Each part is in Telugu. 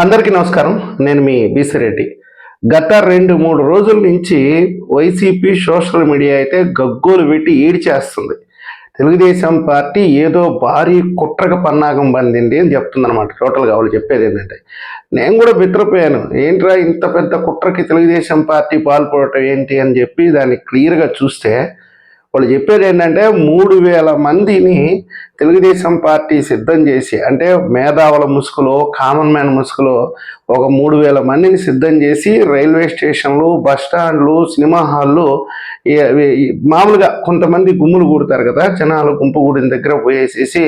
అందరికీ నమస్కారం. నేను మీ బీసిరెడ్డి గత రెండు మూడు రోజుల నుంచి వైసీపీ సోషల్ మీడియా అయితే గగ్గోలు పెట్టి ఈడ్చేస్తుంది తెలుగుదేశం పార్టీ ఏదో భారీ కుట్రక పన్నాగం పండింది అని చెప్తుందనమాట టోటల్గా వాళ్ళు చెప్పేది ఏంటంటే నేను కూడా బిత్రపోయాను ఏంట్రా ఇంత పెద్ద కుట్రకి తెలుగుదేశం పార్టీ పాల్పడటం ఏంటి? అని చెప్పి దాన్ని క్లియర్గా చూస్తే వాళ్ళు చెప్పేది ఏంటంటే మూడు వేల మందిని తెలుగుదేశం పార్టీ సిద్ధం చేసి అంటే మేధావుల ముసుగులో కామన్ మ్యాన్ ముసుగులో ఒక మూడు వేల మందిని సిద్ధం చేసి రైల్వే స్టేషన్లు బస్ స్టాండ్లు సినిమా హాళ్ళు మామూలుగా కొంతమంది గుమ్ములు కూడతారు కదా జనాలు గుంపు కూడిన దగ్గర పోయేసేసి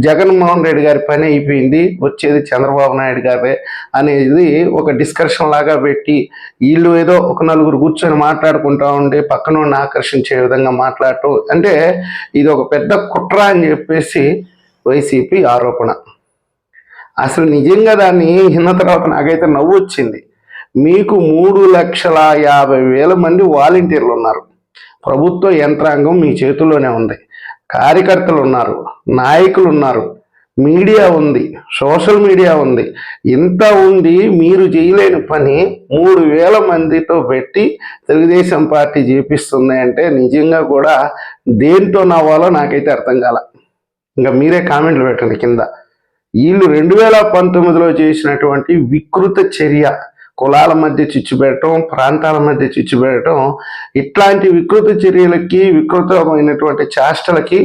జగన్మోహన్ రెడ్డి గారి పని అయిపోయింది వచ్చేది చంద్రబాబు నాయుడు గారే అనేది ఒక డిస్కషన్ లాగా పెట్టి వీళ్ళు ఏదో ఒక నలుగురు కూర్చొని మాట్లాడుకుంటా ఉండి పక్కన ఆకర్షించే విధంగా మాట్లాడు మాట్లాడటం అంటే ఇది ఒక పెద్ద కుట్ర అని చెప్పేసి వైసీపీ ఆరోపణ. అసలు నిజంగా దాన్ని విన్న తర్వాత నాకైతే నవ్వు వచ్చింది. మీకు మూడు లక్షల యాభై వేల మంది వాలంటీర్లు ఉన్నారు. ప్రభుత్వ యంత్రాంగం మీ చేతుల్లోనే ఉంది. కార్యకర్తలు ఉన్నారు. నాయకులు ఉన్నారు. మీడియా ఉంది సోషల్ మీడియా ఉంది. ఇంత ఉంది మీరు చేయలేని పని మూడు వేల మందితో పెట్టి తెలుగుదేశం పార్టీ చేపిస్తుంది అంటే నిజంగా కూడా దేంతో నవ్వాలో నాకైతే అర్థం కాల. ఇంకా మీరే కామెంట్లు పెట్టండి కింద. వీళ్ళు రెండు వేల పంతొమ్మిదిలో చేసినటువంటి వికృత చర్య కులాల మధ్య చిచ్చుపెట్టడం ప్రాంతాల మధ్య చిచ్చుపెట్టడం ఇట్లాంటి వికృత చర్యలకి వికృతమైనటువంటి చేష్టలకి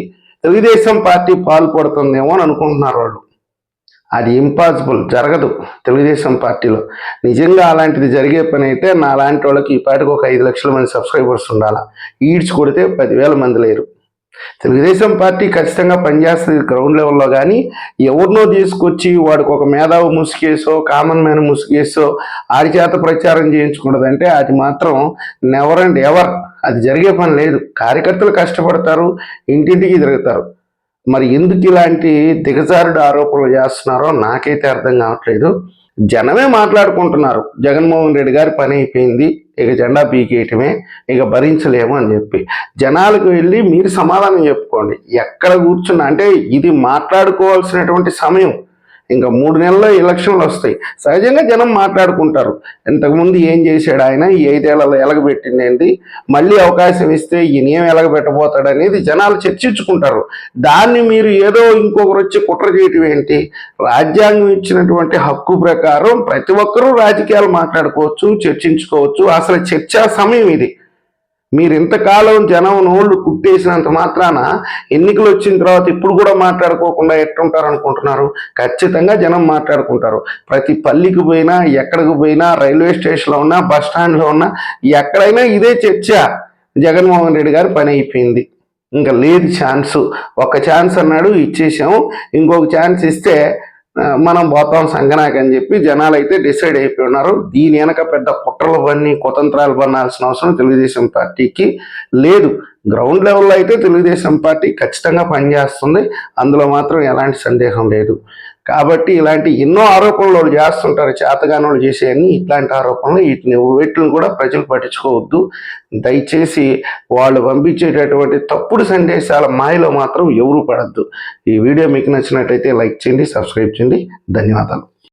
తెలుగుదేశం పార్టీ పాల్పడుతుందేమో అని అనుకుంటున్నారు వాళ్ళు. అది ఇంపాసిబుల్ జరగదు తెలుగుదేశం పార్టీలో. నిజంగా అలాంటిది జరిగే పని అయితే నా లాంటి వాళ్ళకి ఈ పాటికి ఒక ఐదు లక్షల మంది సబ్స్క్రైబర్స్ ఉండాలి. ఈడ్చి కొడితే పదివేల మంది లేరు. తెలుగుదేశం పార్టీ ఖచ్చితంగా పనిచేస్తుంది గ్రౌండ్ లెవెల్లో కానీ ఎవరినో తీసుకొచ్చి వాడికి ఒక మేధావు ముసుగేసో కామన్ మ్యాన్ ముసుగేసో ఆడి చేత ప్రచారం చేయించకూడదంటే అది మాత్రం నెవర్ అండ్ ఎవర్ అది జరిగే పని లేదు. కార్యకర్తలు కష్టపడతారు ఇంటింటికి తిరుగుతారు. మరి ఎందుకు ఇలాంటి దిగజారుడు ఆరోపణలు చేస్తున్నారో నాకైతే అర్థం కావట్లేదు. జనమే మాట్లాడుకుంటున్నారు. జగన్మోహన్ రెడ్డి గారి పని అయిపోయింది. ఇక జెండా పీకేయటమే ఇక భరించలేము అని చెప్పి. జనాలకు వెళ్ళి మీరు సమాధానం చెప్పుకోండి. ఎక్కడ కూర్చున్నా అంటే ఇది మాట్లాడుకోవాల్సినటువంటి సమయం. ఇంకా మూడు నెలల్లో ఎలక్షన్లు వస్తాయి. సహజంగా జనం మాట్లాడుకుంటారు. ఇంతకుముందు ఏం చేశాడు ఆయన? ఈ ఐదేళ్ళలో ఎలగబెట్టింది ఏంటి? మళ్ళీ అవకాశం ఇస్తే ఈయన ఏం ఎలగబెట్టబోతాడు అనేది జనాలు చర్చించుకుంటారు. దాన్ని మీరు ఏదో ఇంకొకరు వచ్చి కుట్ర చేయటం ఏంటి? రాజ్యాంగం ఇచ్చినటువంటి హక్కు ప్రకారం ప్రతి ఒక్కరూ రాజకీయాలు మాట్లాడుకోవచ్చు చర్చించుకోవచ్చు. అసలు చర్చా సమయం ఇది. మీరు ఇంతకాలం జనం నోళ్ళు కుట్టేసినంత మాత్రాన ఎన్నికలు వచ్చిన తర్వాత ఇప్పుడు కూడా మాట్లాడుకోకుండా ఎట్టుంటారు అనుకుంటున్నారు? ఖచ్చితంగా జనం మాట్లాడుకుంటారు. ప్రతి పల్లికి పోయినా ఎక్కడికి పోయినా రైల్వే స్టేషన్లో ఉన్నా బస్ స్టాండ్లో ఉన్నా ఎక్కడైనా ఇదే చర్చ జగన్మోహన్ రెడ్డి గారి పని అయిపోయింది. ఇంకా లేదు ఛాన్స్. ఒక ఛాన్స్ అన్నాడు ఇచ్చేసాము. ఇంకొక ఛాన్స్ ఇస్తే మనం పోతాం సంగనాకి అని చెప్పి జనాలు అయితే డిసైడ్ అయిపోయి ఉన్నారు. దీని వెనక పెద్ద కుట్రలు పని కుతంత్రాలు పన్నాల్సిన అవసరం తెలుగుదేశం పార్టీకి లేదు. గ్రౌండ్ లెవెల్లో అయితే తెలుగుదేశం పార్టీ ఖచ్చితంగా పనిచేస్తుంది. అందులో మాత్రం ఎలాంటి సందేహం లేదు. కాబట్టి ఇలాంటి ఎన్నో ఆరోపణలు వాళ్ళు చేస్తుంటారు. చేతగానోళ్ళు చేసేయని ఇట్లాంటి ఆరోపణలు వీటిని వీటిని కూడా ప్రజలు పట్టించుకోవద్దు. దయచేసి వాళ్ళు పంపించేటటువంటి తప్పుడు సందేశాల మాయలో మాత్రం ఎవరు పడద్దు. ఈ వీడియో మీకు నచ్చినట్టయితే లైక్ చేయండి సబ్స్క్రైబ్ చేయండి. ధన్యవాదాలు.